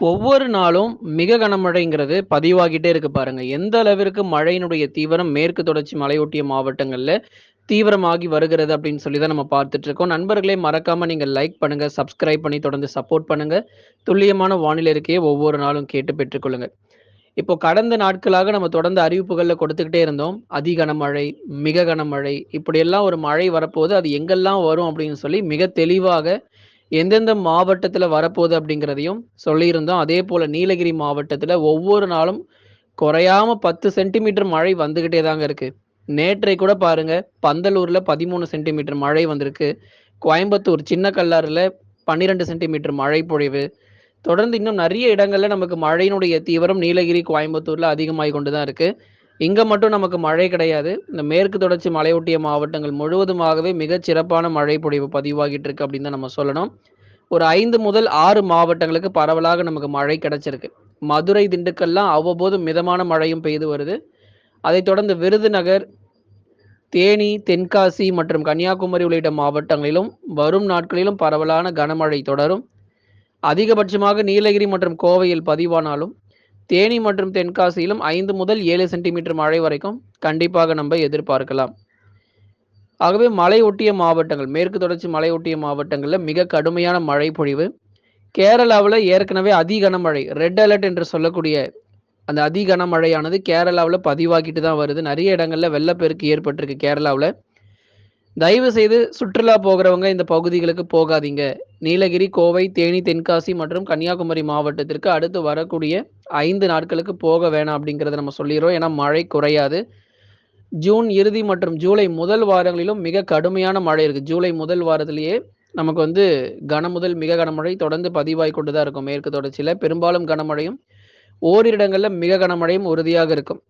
ஒவ்வொரு நாளும் மிக கனமழைங்கிறது பதிவாகிட்டே இருக்கு பாருங்க. எந்த அளவிற்கு மழையினுடைய தீவிரம் மேற்கு தொடர்ச்சி மலையொட்டிய மாவட்டங்கள்ல தீவிரமாகி வருகிறது அப்படின்னு சொல்லி தான் நம்ம பார்த்துட்டு இருக்கோம். நண்பர்களே மறக்காம நீங்க லைக் பண்ணுங்க, சப்ஸ்கிரைப் பண்ணி தொடர்ந்து சப்போர்ட் பண்ணுங்க. துல்லியமான வானிலை அறிக்கையை ஒவ்வொரு நாளும் கேட்டு பெற்றுக்கொள்ளுங்க. இப்போ கடந்த நாட்களாக நம்ம தொடர்ந்து அறிவிப்புகளில் கொடுத்துக்கிட்டே இருந்தோம். அதி கனமழை, மிக கனமழை இப்படியெல்லாம் ஒரு மழை வரப்போது. அது எங்கெல்லாம் வரும் அப்படின்னு சொல்லி மிக தெளிவாக எந்தெந்த மாவட்டத்தில் வரப்போகுது அப்படிங்கிறதையும் சொல்லியிருந்தோம். அதே போல் நீலகிரி மாவட்டத்தில் ஒவ்வொரு நாளும் குறையாம 10 சென்டிமீட்டர் மழை வந்துக்கிட்டே தாங்க இருக்குது நேற்றை கூட பாருங்க பந்தலூரில் பதிமூணு சென்டிமீட்டர் மழை வந்திருக்கு. கோயம்புத்தூர் சின்ன கல்லாறுல 12 சென்டிமீட்டர் மழை பொழிவு. தொடர்ந்து இன்னும் நிறைய இடங்களில் நமக்கு மழையினுடைய தீவிரம் நீலகிரி, கோயம்புத்தூரில் அதிகமாகி கொண்டு தான் இருக்குது இங்க மட்டும் நமக்கு மழை கிடையாது. இந்த மேற்கு தொடர்ச்சி மலையொட்டிய மாவட்டங்கள் முழுவதுமாகவே மிகச் சிறப்பான மழை பொழிவு பதிவாகிட்டு இருக்கு அப்படின்னு தான் நம்ம சொல்லணும். ஒரு ஐந்து முதல் ஆறு மாவட்டங்களுக்கு பரவலாக நமக்கு மழை கிடைச்சிருக்கு. மதுரை, திண்டுக்கல்லாம் அவ்வப்போது மிதமான மழையும் பெய்து வருது. அதைத் தொடர்ந்து விருதுநகர், தேனி, தென்காசி மற்றும் கன்னியாகுமரி உள்ளிட்ட மாவட்டங்களிலும் வரும் நாட்களிலும் பரவலான கனமழை தொடரும். அதிகபட்சமாக நீலகிரி மற்றும் கோவையில் பதிவானாலும், தேனி மற்றும் தென்காசியிலும் ஐந்து முதல் ஏழு சென்டிமீட்டர் மழை வரைக்கும் கண்டிப்பாக நம்ம எதிர்பார்க்கலாம். ஆகவே மலை ஒட்டிய மாவட்டங்கள், மேற்கு தொடர்ச்சி மலை ஒட்டிய மாவட்டங்களில் மிக கடுமையான மழை பொழிவு. கேரளாவில் ஏற்கனவே அதிகனமழை ரெட் அலர்ட் என்று சொல்லக்கூடிய அந்த அதிகனமழையானது கேரளாவில் பதிவாகிட்டு தான் வருது. நிறைய இடங்களில் வெள்ளப்பெருக்கு ஏற்பட்டிருக்கு கேரளாவில் தயவு செய்து சுற்றுலா போகிறவங்க இந்த பகுதிகளுக்கு போகாதீங்க. நீலகிரி, கோவை, தேனி, தென்காசி மற்றும் கன்னியாகுமரி மாவட்டத்திற்கு அடுத்து வரக்கூடிய ஐந்து நாட்களுக்கு போக வேணாம் அப்படிங்கிறத நம்ம சொல்லிடுறோம் ஏன்னா மழை குறையாது. ஜூன் இறுதி மற்றும் ஜூலை முதல் வாரங்களிலும் மிக கடுமையான மழை இருக்குது ஜூலை முதல் வாரத்திலேயே நமக்கு வந்து கன முதல் மிக கனமழை தொடர்ந்து பதிவாய் கொண்டு தான் இருக்கும் மேற்கு தொடர்ச்சியில் பெரும்பாலும் கனமழையும், ஓரிரு மிக கனமழையும் உறுதியாக இருக்கும்.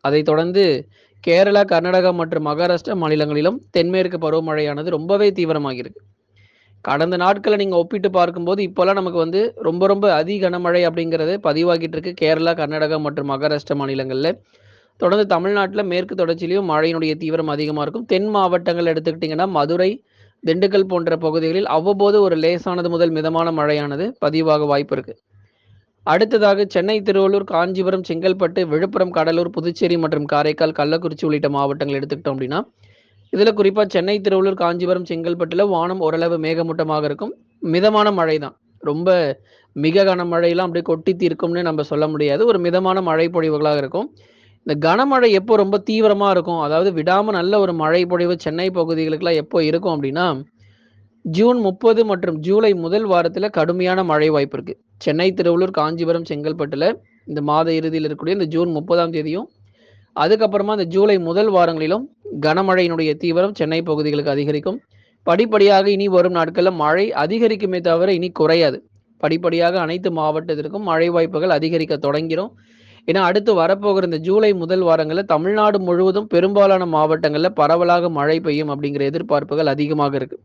அதை தொடர்ந்து கேரளா, கர்நாடகா மற்றும் மகாராஷ்டிரா மாநிலங்களிலும் தென்மேற்கு பருவமழையானது ரொம்பவே தீவிரமாகிருக்கு கடந்த நாட்களை நீங்கள் ஒப்பிட்டு பார்க்கும்போது இப்போல்லாம் நமக்கு வந்து ரொம்ப ரொம்ப அதி கனமழை அப்படிங்கிறது பதிவாகிட்டு இருக்கு. கேரளா, கர்நாடகா மற்றும் மகாராஷ்டிரா மாநிலங்களில் தொடர்ந்து தமிழ்நாட்டில் மேற்கு தொடர்ச்சியிலையும் மழையினுடைய தீவிரம் அதிகமாக இருக்கும். தென் மாவட்டங்கள் எடுத்துக்கிட்டிங்கன்னா மதுரை, திண்டுக்கல் போன்ற பகுதிகளில் அவ்வப்போது ஒரு லேசானது முதல் மிதமான மழையானது பதிவாக வாய்ப்பு இருக்குது அடுத்ததாக சென்னை, திருவள்ளூர், காஞ்சிபுரம், செங்கல்பட்டு, விழுப்புரம், கடலூர், புதுச்சேரி மற்றும் காரைக்கால், கள்ளக்குறிச்சி உள்ளிட்ட மாவட்டங்கள் எடுத்துக்கிட்டோம் அப்படின்னா, இதில் குறிப்பாக சென்னை, திருவள்ளூர், காஞ்சிபுரம், செங்கல்பட்டில் வானம் ஓரளவு மேகமூட்டமாக இருக்கும். மிதமான மழை தான். ரொம்ப மிக கனமழையெல்லாம் அப்படியே கொட்டி தீர்க்கும்னு நம்ம சொல்ல முடியாது. ஒரு மிதமான மழை பொழிவுகளாக இருக்கும். இந்த கனமழை எப்போ ரொம்ப தீவிரமாக இருக்கும், அதாவது விடாமல் நல்ல ஒரு மழை பொழிவு சென்னை பகுதிகளுக்கெல்லாம் எப்போ இருக்கும் அப்படின்னா, ஜூன் 30 மற்றும் ஜூலை முதல் வாரத்தில் கடுமையான மழை வாய்ப்பு இருக்கு. சென்னை, திருவள்ளூர், காஞ்சிபுரம், செங்கல்பட்டுல இந்த மாத இறுதியில் இருக்கக்கூடிய இந்த ஜூன் 30ஆம் தேதியும், அதுக்கப்புறமா இந்த ஜூலை முதல் வாரங்களிலும் கனமழையினுடைய தீவிரம் சென்னை பகுதிகளுக்கு அதிகரிக்கும். படிப்படியாக இனி வரும் நாட்களில் மழை அதிகரிக்குமே தவிர இனி குறையாது. படிப்படியாக அனைத்து மாவட்டத்திற்கும் மழை வாய்ப்புகள் அதிகரிக்க தொடங்கிடும் ஏன்னா அடுத்து வரப்போகிற இந்த ஜூலை முதல் வாரங்களில் தமிழ்நாடு முழுவதும் பெரும்பாலான மாவட்டங்களில் பரவலாக மழை பெய்யும் அப்படிங்கிற எதிர்பார்ப்புகள் அதிகமாக இருக்குது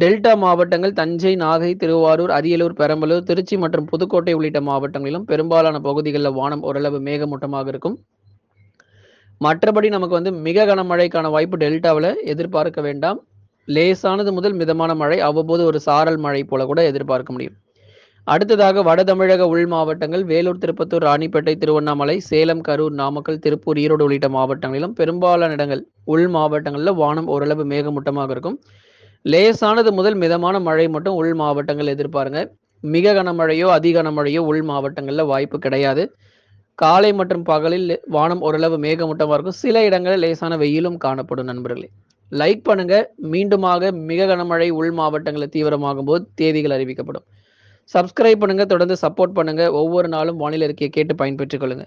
டெல்டா மாவட்டங்கள் தஞ்சை, நாகை, திருவாரூர், அரியலூர், பெரம்பலூர், திருச்சி மற்றும் புதுக்கோட்டை உள்ளிட்ட மாவட்டங்களிலும் பெரும்பாலான பகுதிகளில் வானம் ஓரளவு மேகமூட்டமாக இருக்கும். மற்றபடி நமக்கு வந்து மிக கனமழைக்கான வாய்ப்பு டெல்டாவில் எதிர்பார்க்க வேண்டாம். லேசானது முதல் மிதமான மழை, அவ்வப்போது ஒரு சாரல் மழை போல கூட எதிர்பார்க்க முடியும். அடுத்ததாக வட தமிழக உள் மாவட்டங்கள் வேலூர், திருப்பத்தூர், ராணிப்பேட்டை, திருவண்ணாமலை, சேலம், கரூர், நாமக்கல், திருப்பூர், ஈரோடு உள்ளிட்ட மாவட்டங்களிலும் பெரும்பாலான இடங்கள் உள் மாவட்டங்களில் வானம் ஓரளவு மேகமூட்டமாக இருக்கும். லேசானது முதல் மிதமான மழை மட்டும் உள் மாவட்டங்கள் எதிர்பாருங்க. மிக கனமழையோ, அதி கனமழையோ உள் மாவட்டங்களில் வாய்ப்பு கிடையாது. காலை மற்றும் பகலில் வானம் ஓரளவு மேகமூட்டமாக இருக்கும். சில இடங்களில் லேசான வெயிலும் காணப்படும் நண்பர்களே. லைக் பண்ணுங்க. மீண்டுமாக மிக கனமழை உள் மாவட்டங்கள்ல தீவிரமாகும்போது தேதிகள் அறிவிக்கப்படும். சப்ஸ்கிரைப் பண்ணுங்க. தொடர்ந்து சப்போர்ட் பண்ணுங்க. ஒவ்வொரு நாளும் வானிலை இருக்கையை கேட்டு பயன்பெற்றுக் கொள்ளுங்க.